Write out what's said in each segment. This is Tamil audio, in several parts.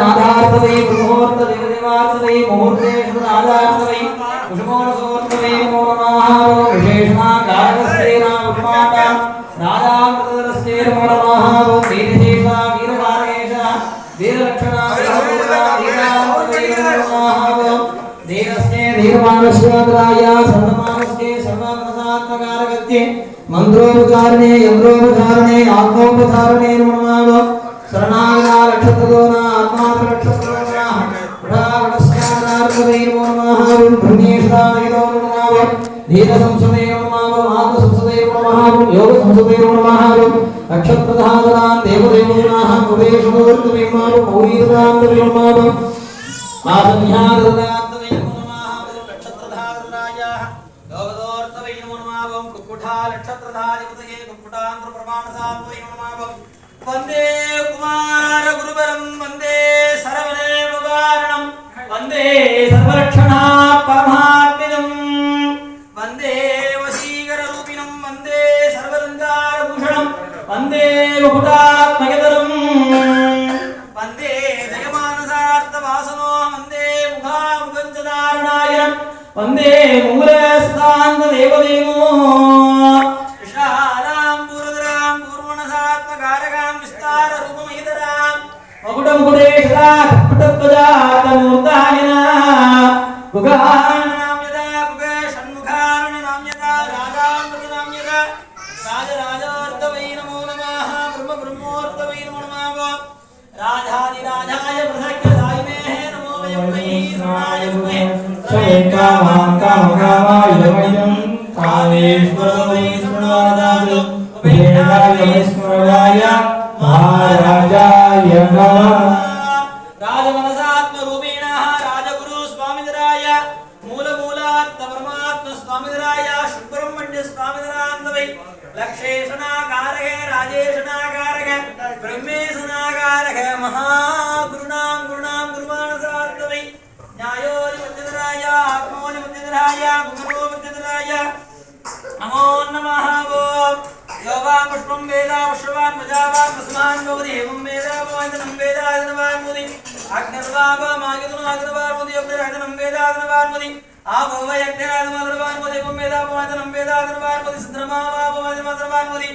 నాదార్థమై ముహూర్త దేవదేవార్థమై ముహూర్తేషు నాదార్థమై కుసుమోరసోర్తమై నమో నమః విశేషణా కాలస్యేన ఉష్మాత నాదామృతరస్యేన నమో నమః వీరశేష వీరవారేష వీరలక్షణ धीरस्ते धीरमानस्याग्राय सर्वमानस्ते सर्वाग्रसात्मकारगत्ये मन्त्रोपचारिणे यन्त्रोपचारिणे आत्मोपचारिणे नमः शरणागता रक्षतदोना आत्मात्रक्षतदोना हठावटस्यानार्गदे नमः भूमेशायिनो नमः धीरसंसदे नमः मातसंसदे नमः योगसंसदे नमः रक्षप्रधानान् देवदेवानाः कृतेषु मौरीरां नमः వందే కుమార గురువరం వందే సర్వదేవ కారణం వందే సర్వరక్షణా పరమాత్మిదం వందే వశీకర రూపిణం मुखामुगञ्चदारणायनं वंदे मूलस्थान्तदेवदेवो विशालां पूर्वदरां पूर्वणसात्मकारकां विस्ताररूपमहितरां। मकुटमुकुटेशरा कुटध्वजातमूर्तायना गुगानां यदा गुग षण्मुखानां यदा राजामृतनां यदा राजराजार्तवै नमो नमः ब्रह्म ब्रह्मोर्तवै नमो नमः राजाधिराजाय प्रसख्य सायिनेः नमो वयं वै शरणाय गुरुवे ఏకామాకామకామాయుధమయం కామే స్మృతమై స్మృతవాదాలు ఉపేణాయ స్మృతాయ మహారాజాయ నమః రాజమనసాత్మ రూపేణ రాజగురు స్వామిధరాయ మూల మహా भुगरोपचतुराय नमो नमः वो यो वा पुष्पं वेदा पुष्पवान् मज़ा वा कुसुमान् भवति हेमं वेदा भवादनं वेदादनवान्मुदि अग्निर्वा वा मागितुनादनवान्मुदि योग्निरादनं वेदादनवान्मुदि आपो वा यज्ञरादनवान्मुदि हेमं वेदा भवादनं वेदादनवान्मुदि सिद्धर्मा वा भवादनवान्मुदि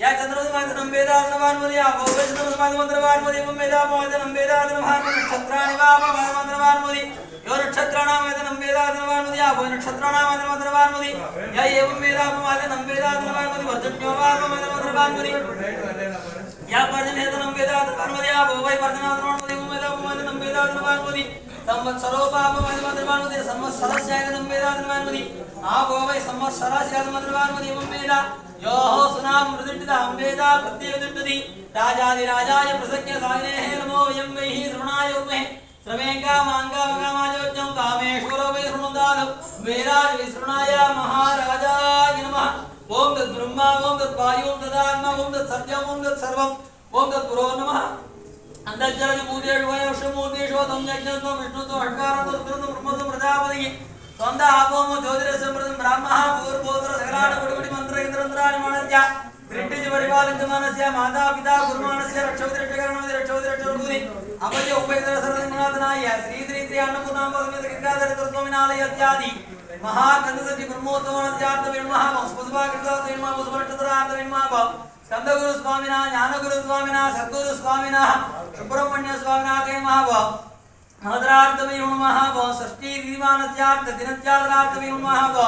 या चंद्रमदनं वेदादनवान्मुदि आपो वा चंद्रमदनवान्मुदि हेमं वेदा भवादनं वेदादनवान्मुदि क्षत्राणि वा भवादनवान्मुदि యో నక్షత్రాణామేదనం వేదాధనవాన్మది యాభై నక్షత్రాణామేదనం అధనవాన్మది యా ఏవం వేదాపమాదనం వేదాధనవాన్మది వర్ధన్యోవాపమదనవాన్మది యా పర్జనేదనం వేదాధనవాన్మది యా భోవై పర్జనాధనవాన్మది ఏవం వేదాపమాదనం వేదాధనవాన్మది సంవత్సరోపాపమదనవాన్మది సంవత్సరస్యాదనం వేదాధనవాన్మది ఆ భోవై సంవత్సరాస్యాదమదనవాన్మది ఏవం వేదా యోహో సునాం మృదిట్టిద అంబేదా ప్రత్యేక రాజాది రాజాయ ప్రసజ్ఞ సాగినేహే నమో యం వైహి శృణాయోమే ശ്രമേങ്ക മാങ്കാമകാമാചോജ്ഞം കാമേശ്വര വൈഷ്ണുന്താനം വേരാജ് വിഷ്ണുനായ മഹാരാജായ നമഃ. ഓം തത് ബ്രഹ്മ ഓം തത് വായു ഓം തദാത്മ ഓം തത് സത്യം ഓം തത് സർവം ഓം തത് ഗുരോ നമഃ. അന്തർജലഭൂതേഷു വയോഷമൂർത്തിഷു തം യജ്ഞത്വം വിഷ്ണുത്വം അഷ്കാരത്വം രുദ്രത്വം ബ്രഹ്മത്വം പ്രജാപതിയെ സ്വന്ത ആപോമോ ജ്യോതിരസം ബ്രാഹ്മണ പൂർവോദര സകലാട കൊടിപടി മന്ത്ര ഇന്ദ്രന്ദ്രാണി മണഞ്ച మానస్య క్రింటిజి పరిపాలించ మనస్య మాతా పితా గురుమానస్య రక్షవతి రక్షకరణమది రక్షవతి రక్షకుడి అపజ ఉపేతర సర్వనాథనాయ శ్రీ శ్రీ శ్రీ అన్నపూర్ణాం పదవిత గంగాధర స్వామినాలయ ఇత్యాది మహాకందసటి బ్రహ్మోత్సవనస్యార్థ విన్మహ పుష్పకృత విన్మహ పుష్పనక్షత్రార్థ విన్మహ స్కందగురు స్వామిన జ్ఞానగురు స్వామిన సద్గురు స్వామిన సుబ్రహ్మణ్య స్వామిన కే మహాభావ మధురార్థమే నమః భవ షష్ఠీ విమానస్యార్థ దినత్యాదరార్థమే నమః భవ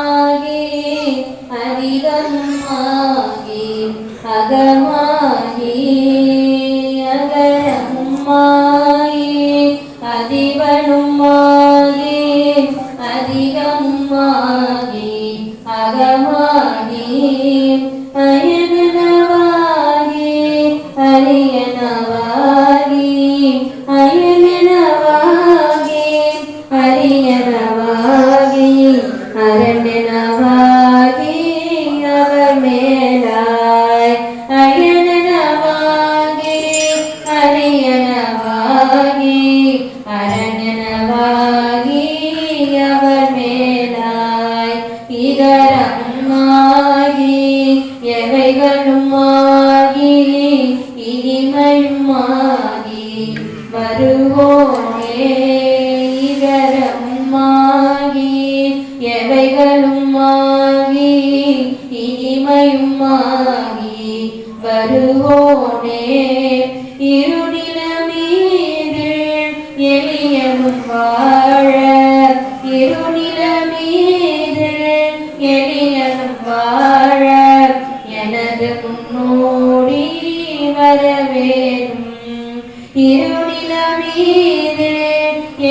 Dan. ます。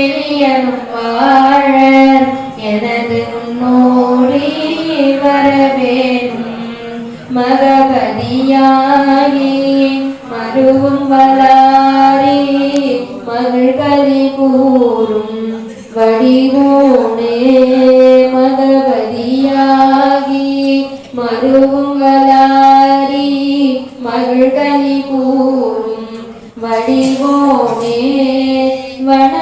எளியனும் வாழ எனது முன்னோடி வரவேணும் மகபதியாகி மருவும் வளாரி மகள்களி கூறும் வடிவோனே. மகபதியாகி மருவும் வளாரி மகள்களி கூறும் வடிவோனே. வன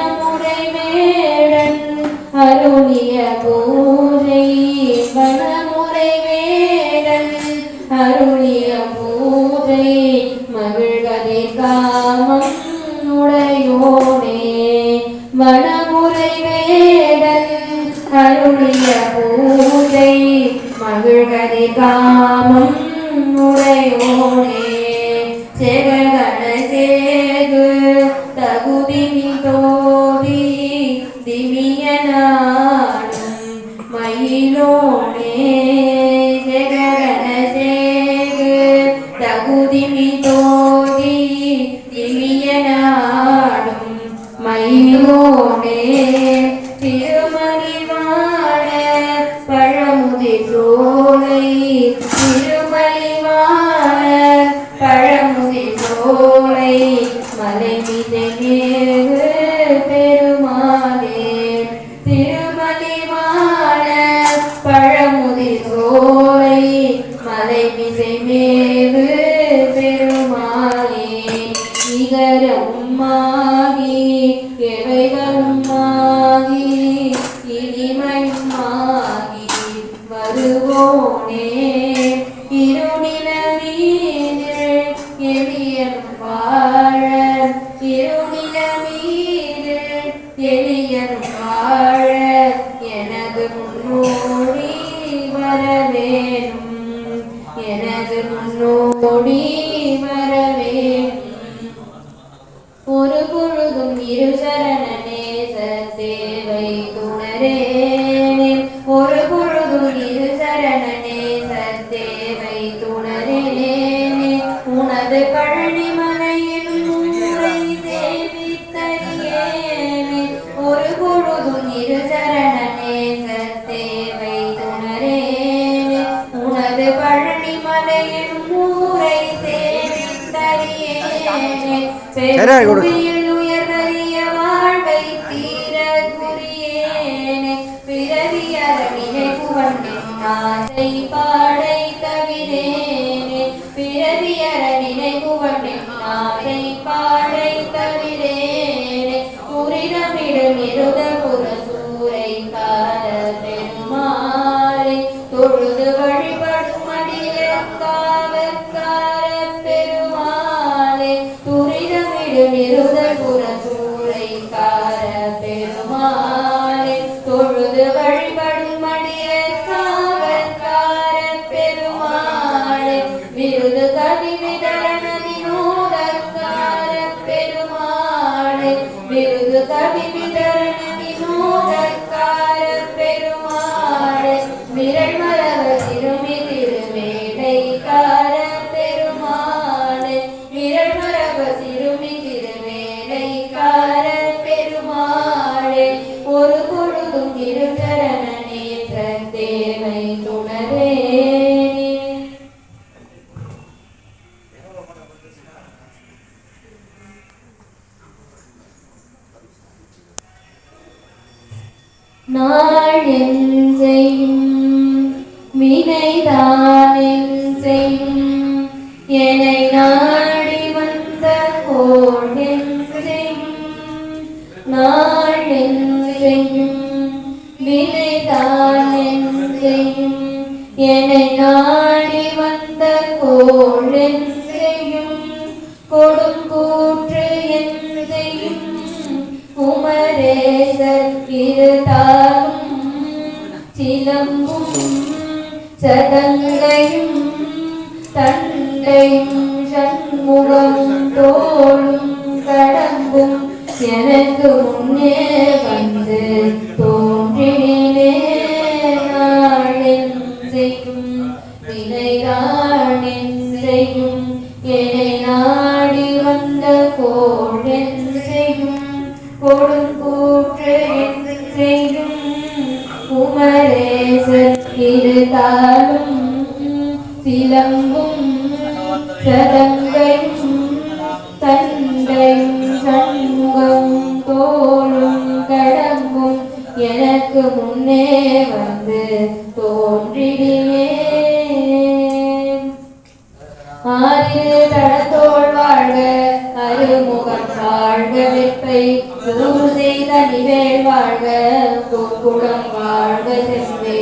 Bye. மாலை மிதமேகு பெருமாளே திருமலை மான பழமுதிர் கோவை மலை மிசைமேவு பெருமாளே நிகரம்மாகி எவைகளும்மாகி இனிமைமாகி வருவோனே இருநிலவீதில் எளியம்பாய் அது பழனி மலையில் மூளை சேவித்தறியேனே ஒரு பொழுதும் இருசரண நேசத்தை வைத்துணரேனே உனது பழனி மலையில் மூளை சேவித்தறியேனே தொடரே செய்யும் என்னை நாடி வந்த கோடென் செய்யும் கொடுங்கூற்று என் செய்யும் குமரேசர் இருந்தாலும் சிலம்பும் சதங்கையும் தண்டையும் சண்முகம் தோளும் கடம்பும் எனக்கு முன்னே எனக்கு முன்னே வந்து தோன்றினேன் ஆறிரு தடத்தோள் வாழ்க அருமுகம் வாழ்க வெப்பை செய்த நிவேல் வாழ்க குடம் வாழ்க செம்பை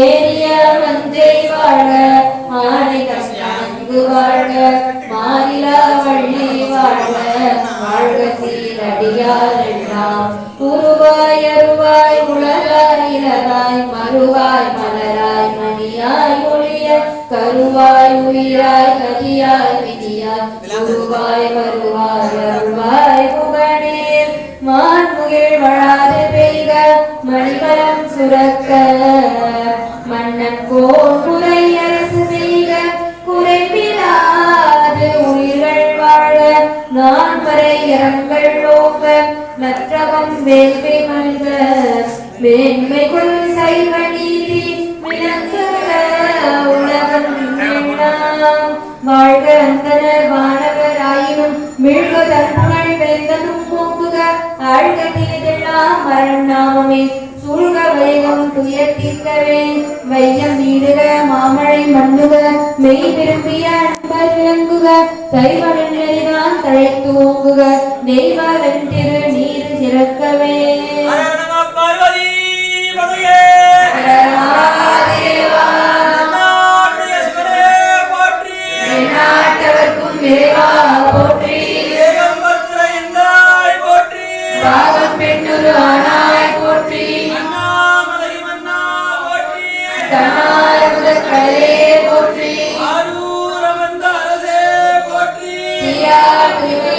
ஏரிய மஞ்சை வாழ்க ஆனை தங்கு வாழ்க மாறிலா வள்ளி வாழ்க வாழ்க சீரடியார் எல்லாம் உருவா கருவாய் மலராய் மணியாய் ஒளிய கருவாய் உயிராய் கதியாய் விதியாய் குருவாய் வருவாய் அருள்வாய் புகழீர். மான்முகில் வளாது பெய்க மணிமலம் சுரக்க. மன்னன் கோல் குறை அரசு செய்க குறைவிலாது உயிர்கள் வாழ. நான் வரை இரங்கள் நோக்க மற்றவம் வேள்வி மனித மேன்மை சைவ நீதி விளங்குக உலகம் வாழ்க அந்தனர் வானவர் ஆயினும் மீழ்க தன்புகழ் போக்குக ஆழ்க தீதெல்லாம் மரண் சூழ்க வைகம் துயர் தீர்க்கவே வையம் வீடுக மாமழை மண்ணுக மெய் விரும்பிய அன்பர் விளங்குக சைவ நெறிதான் தழைத்து ஓங்குக தெய்வ நீர் சிறக்கவே Hallelujah.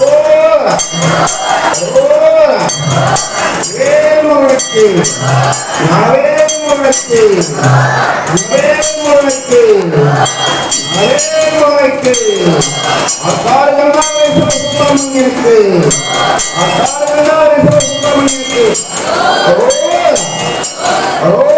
Oh! Oh! oh, oh.